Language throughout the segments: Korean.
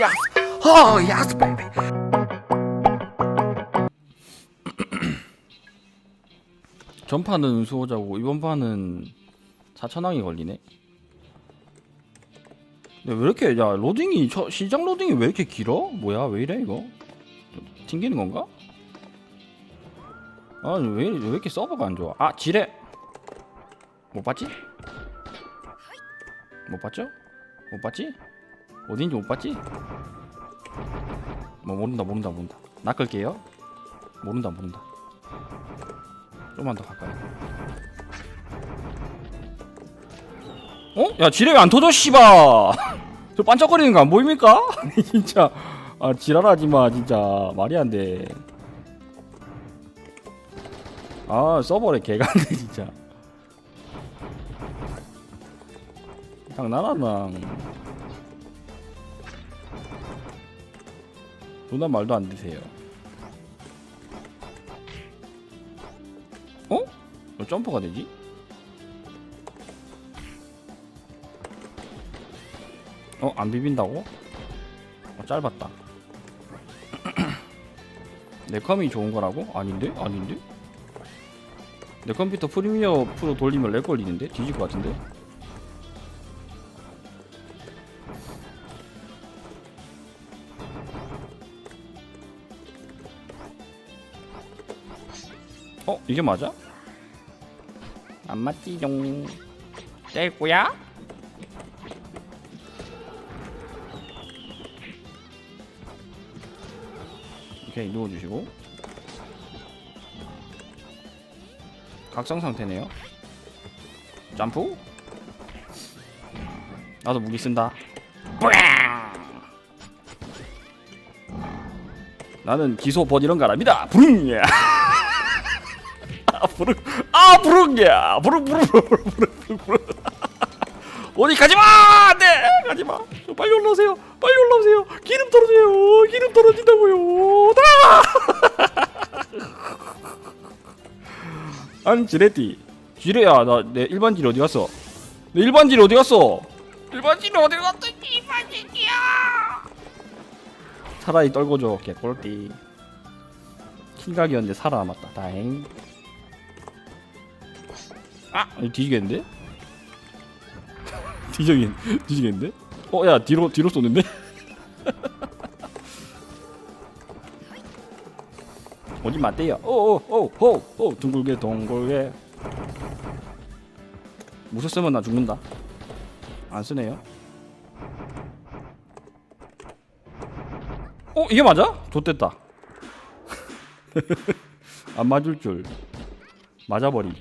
야스 어 야스 베이비 전판은 수호자고 이번 판은 4천왕이 걸리네 근데 왜 이렇게 야 로딩이 저 시장 로딩이 왜 이렇게 길어? 뭐야 왜 이래 이거? 튕기는 건가? 아니 왜, 왜 이렇게 서버가 안 좋아? 아 지뢰 못 봤지? 못 봤죠? 못 봤지? 어딘지 못 봤지? 뭐 모른다 모른다 모른다. 낚을게요. 모른다 모른다. 좀만 더 가까이. 어? 야 지뢰 왜안 터져 씨발! 저 반짝거리는 거 안 보입니까? 진짜. 아 지랄하지마 진짜. 말이 안돼. 아 서버에 개간데 진짜. 장난하나 누나 말도 안 되세요 어? 왜 점프가 되지? 어? 안 비빈다고? 어, 짧았다 내 컴이 좋은 거라고? 아닌데? 아닌데? 내 컴퓨터 프리미어 프로 돌리면 렉 걸리는데? 뒤질 것 같은데? 어? 이게 맞아? 안 맞지용 뗄 거야? 오케이 누워주시고. 각성 상태네요. 점프. 나도 무기 쓴다. 나는 기소 안합니다. 부릉 아 부릉 아 부릉이야 부릉 부릉 부릉 부릉 부릉 어디 가지마! 안돼 가지마. 저 빨리 올라오세요. 빨리 올라오세요. 기름 떨어져요. 기름 떨어진다고요. 다 아니 지레띠. 지레야 나 내 일반 지레 어디 갔어? 내 일반 지레 어디 갔어? 일반 지레 어디 갔어 새끼야! 차라리 떨궈줘 개꼴띠. 킹각이었는데 살아남았다. 다행 아 뒤지겠는데? 뒤지겠 뒤지겠는데? 어 야 뒤로 뒤로 쏘는데? 오지 마세요. 오오오오오 둥글게 동글게. 무서 쓰면 나 죽는다. 안 쓰네요. 어 이게 맞아? 좋됐다. 안 맞을 줄. 맞아버리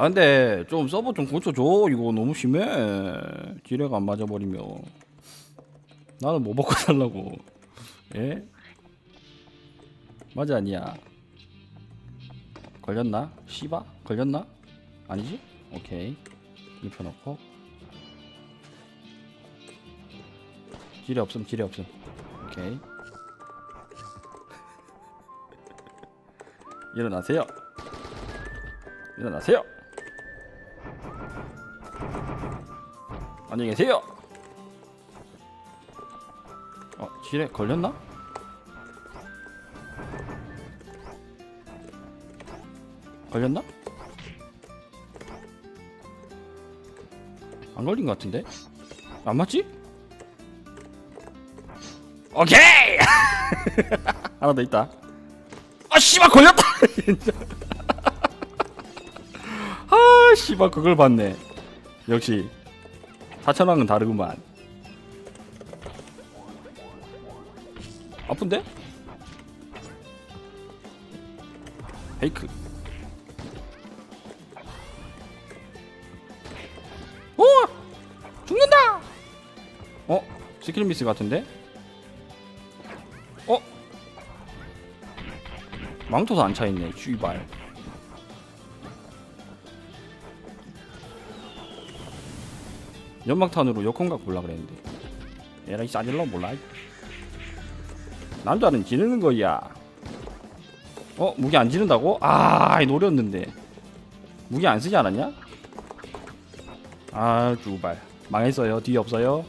아 근데 좀 서버 좀 고쳐줘. 이거 너무 심해. 지뢰가 안 맞아버리면. 나는 뭐 먹고 살라고. 예? 맞아 아니야. 걸렸나? 씨바? 걸렸나? 아니지? 오케이. 입혀놓고. 지뢰 없음 지뢰 없음. 오케이. 일어나세요. 일어나세요 안녕히 계세요 어 지뢰 걸렸나? 걸렸나? 안 걸린 것 같은데? 안 맞지? 오케이! 하나 더 있다. 아, 씨발, 걸렸다! 아, 씨발, 그걸 봤네. 역시, 4천왕은 다르구만. 아픈데? 페이크. 오! 죽는다! 어? 스킬 미스 같은데? 어? 망토도 안 차있네, 쥐발. 연막탄으로 역공각 볼라 그랬는데. 에라이 싸질러 몰라. 남자는 지르는 거야. 어 무기 안 지른다고? 아 노렸는데 무기 안 쓰지 않았냐? 아 주발 망했어요 뒤 없어요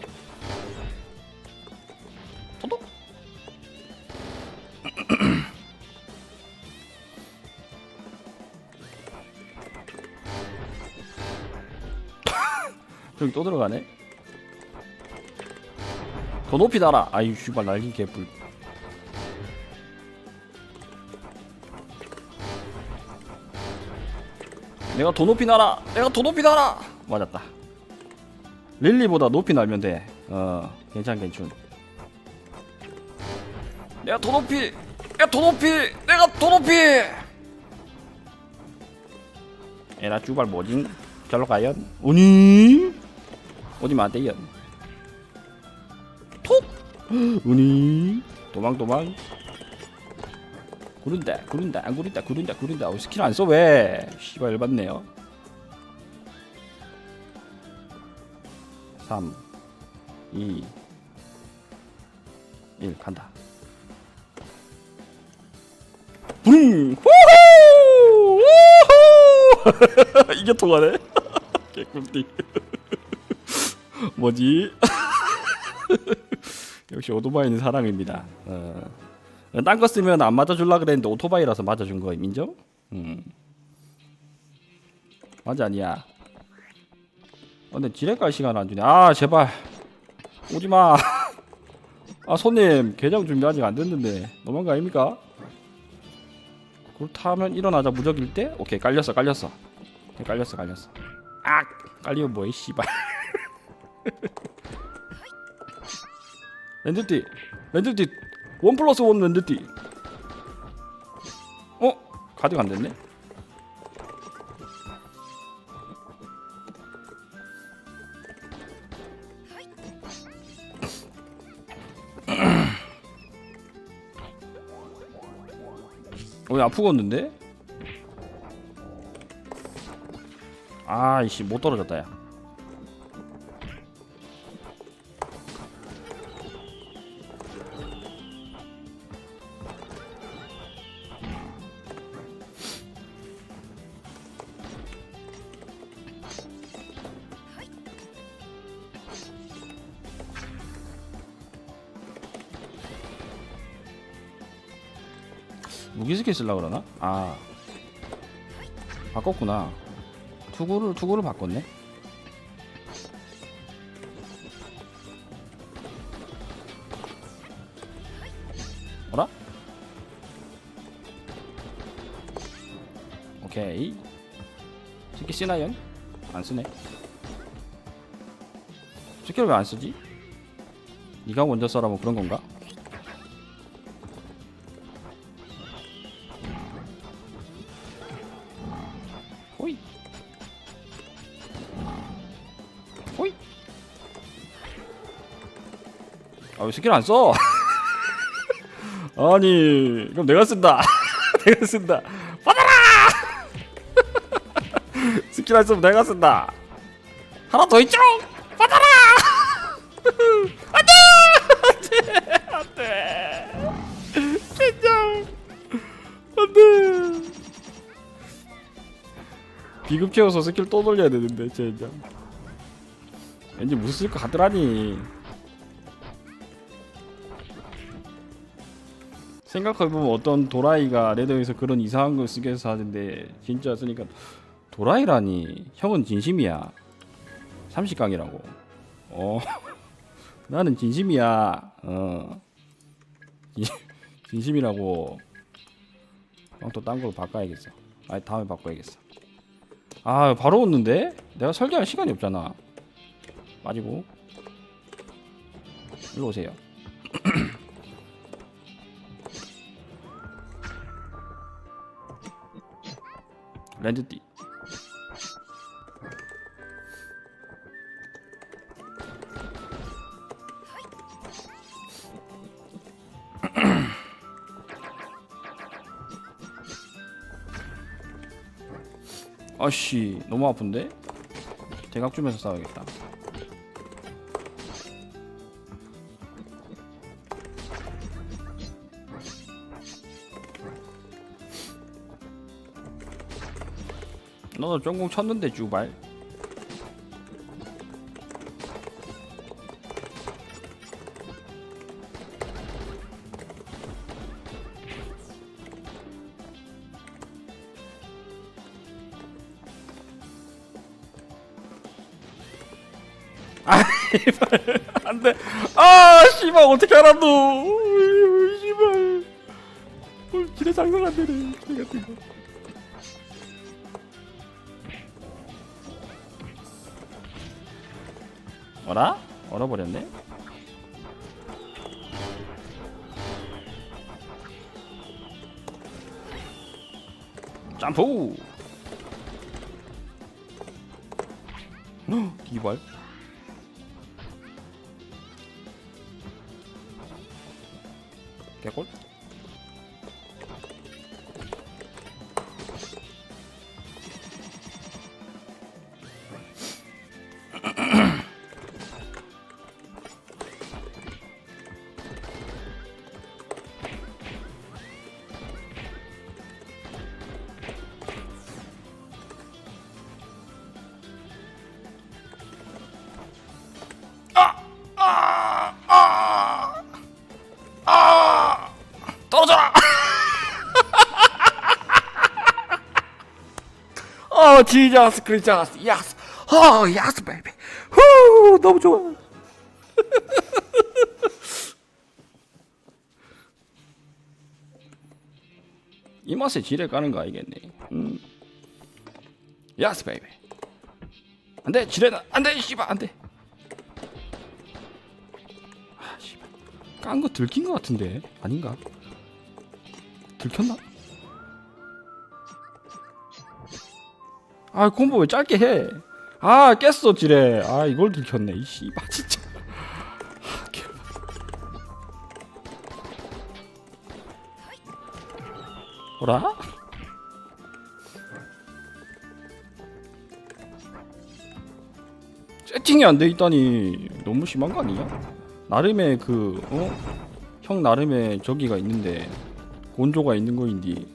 저기 또 들어가네? 더 높이 달아. 아이 슈발 날긴 개뿔. 내가 더 높이 날아. 내가 더 높이 날아. 맞았다. 릴리보다 높이 날면 돼어 괜찮 괜찮. 내가 더 높이. 내가 더 높이. 내가 더 높이. 에라 주발 뭐지? 절로 가요 오니 오지마 안돼요. 톡! 오니? 도망 도망. 구른다 구른다 안 구른다 구른다 구른다. 어, 스킬 안 써 왜? 씨발 열받네요. 3 2 1 간다. 붕! 우후! 이게 통하네. 개꿀띠 뭐지 역시 오토바이는 사랑입니다 어. 딴거 쓰면 안 맞아줄라 그랬는데 오토바이라서 맞아준 거 인정? 음. 맞아 아니야. 어, 근데 깔 시간 안 주네. 아 제발 오지 마. 아 손님 개장 준비 아직 안 됐는데 너무한 거 아닙니까? 그렇다면 일어나자 무적일 때 오케이 깔렸어 깔렸어 깔렸어 깔렸어. 악 깔리면 뭐해 씨발. 랜드띠 랜드띠 원 플러스 원 랜드띠 어? 가디가 안 됐네? 어, 왜 아프겠는데? 아이씨 못 떨어졌다 야 무기 스킬 쓰려 그러나? 아 바꿨구나 투구를 투구를 바꿨네 어라? 오케이 스킬 쓰나요? 안 쓰네 스킬 왜 안 쓰지? 네가 먼저 써라 뭐 그런 건가? 왜 스킬 안 써? 아니 그럼 내가 쓴다. 내가 쓴다. 받아라! 스킬 안 쓰면 내가 쓴다. 하나 더 있죠? 받아라! 안돼! 안돼! 안돼 진짜! 안돼! 비급 채워서 스킬 또 돌려야 되는데 진짜. 왠지 무슨 쓸것 같더라니 생각해보면 어떤 도라이가 레더에서 그런 이상한 걸 해서 하는데 진짜 쓰니까 도라이라니 형은 진심이야. 30강이라고. 어 나는 진심이야. 어. 진- 진심이라고. 형또딴 걸로 바꿔야겠어. 아니 다음에 바꿔야겠어. 아 바로 오는데? 내가 설계할 시간이 없잖아. 빠지고. 일로 오세요 랜드띠 아씨 너무 아픈데? 대각 주면서 싸워야겠다 너도 전공 쳤는데 주발. 아 씨발. 안 돼. 아 씨발 어떻게 어이, 씨발. 어, 지뢰 장난 안 되네. 개 같은 거 어라? 얼어버렸네? 점프! 헉, 이발 어, 지저스 크리스마스, 야스, 어, 야스 베이비, 후, 너무 좋아. 이 맛에 지뢰 까는 거 알겠네. 음. 야스 베이비. 안 돼, 지뢰는 안돼, 씨발 안 돼. 아, 씨발. 깐 거 들킨 거 같은데 아닌가? 들켰나? 아 콤보 왜 짧게 해? 아 깼어 지뢰. 아 이걸 들켰네. 이 씨발 진짜. 아. 뭐라? 세팅이 안 돼 있다니 너무 심한 거 아니야? 나름의 그 어? 형 나름의 저기가 있는데 곤조가 있는 거인디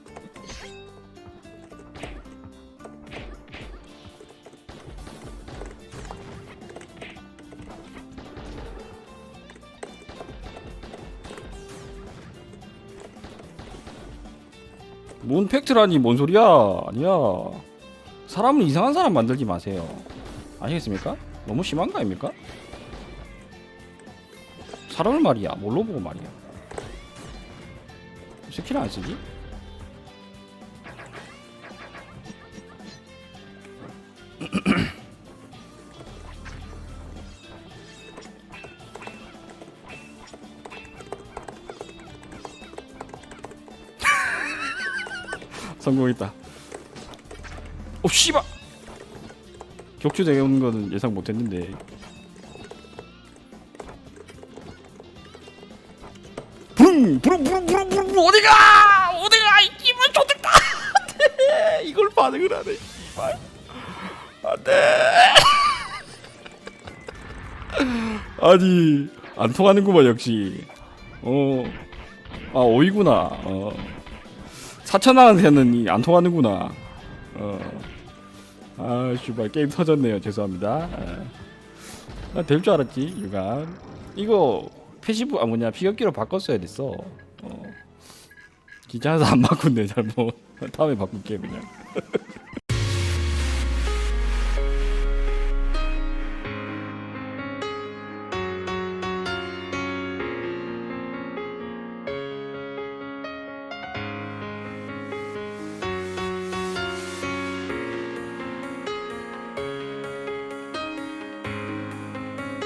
뭔 팩트라니 뭔 소리야 아니야 사람은 이상한 사람 만들지 마세요 아시겠습니까? 너무 심한 거 아닙니까? 사람을 말이야 뭘로 보고 말이야 스킬 안 쓰지? 성공했다. 오 씨발! 격추되는 거는 예상 못했는데. 부릉 부릉 부릉 부릉 부릉 어디가! 어디가! 이 기분 좋겠다! 이걸 반응을 하네 씨발. 안돼! 아니 안 통하는구만 역시. 어 아 오이구나. 어 사천왕한테는 안 통하는구나 어 아 씨발 게임 터졌네요 죄송합니다 아, 될줄 알았지 유감 이거 패시브 아 뭐냐 피격기로 바꿨어야 됐어. 어. 귀찮아서 안 바꾼네 잘못. 다음에 바꿀게 그냥.